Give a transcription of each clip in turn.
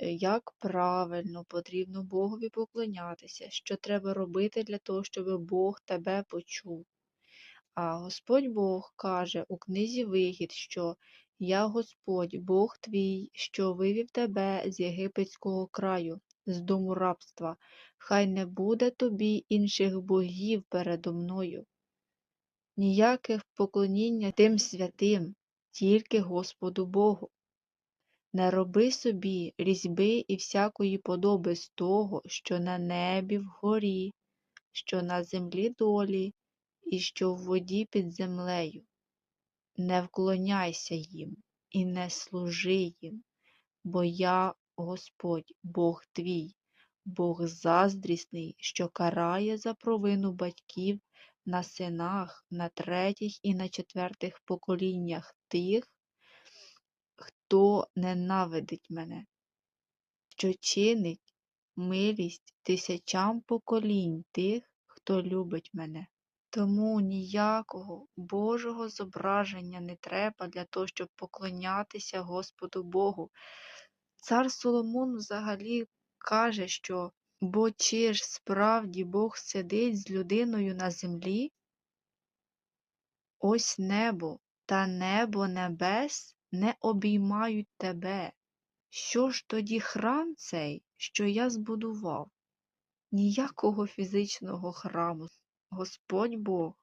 як правильно потрібно Богові поклонятися, що треба робити для того, щоб Бог тебе почув. А Господь Бог каже у книзі Вихід, що я Господь, Бог твій, що вивів тебе з єгипетського краю, з дому рабства, хай не буде тобі інших богів передо мною. Ніяких поклоніння тим святим, тільки Господу Богу. Не роби собі різьби і всякої подоби з того, що на небі вгорі, що на землі долі, і що в воді під землею. Не вклоняйся їм і не служи їм, бо я Господь, Бог твій, Бог заздрісний, що карає за провину батьків на синах, на третіх і на четвертих поколіннях тих, хто ненавидить мене, що чинить милість тисячам поколінь тих, хто любить мене. Тому ніякого Божого зображення не треба для того, щоб поклонятися Господу Богу. Цар Соломон взагалі каже, що бо чи ж справді Бог сидить з людиною на землі? Ось небо та небо небес не обіймають тебе. Що ж тоді храм цей, що я збудував? Ніякого фізичного храму. Господь Бог.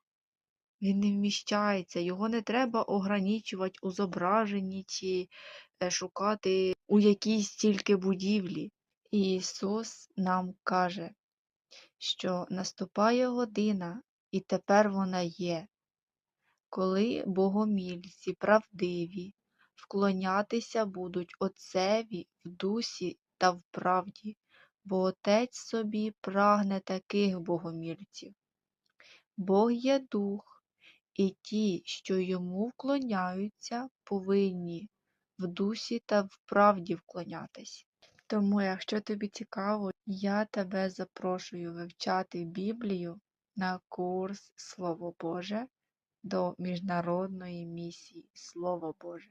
Він не вміщається, його не треба ограничувати у зображенні чи е, шукати у якійсь тільки будівлі. Ісус нам каже, що наступає година, і тепер вона є, коли богомільці правдиві вклонятися будуть Отцеві в дусі та в правді, бо Отець собі прагне таких богомільців. Бог є дух, і ті, що йому вклоняються, повинні в дусі та в правді вклонятись. Тому, якщо тобі цікаво, я тебе запрошую вивчати Біблію на курс Слово Боже до міжнародної місії Слово Боже.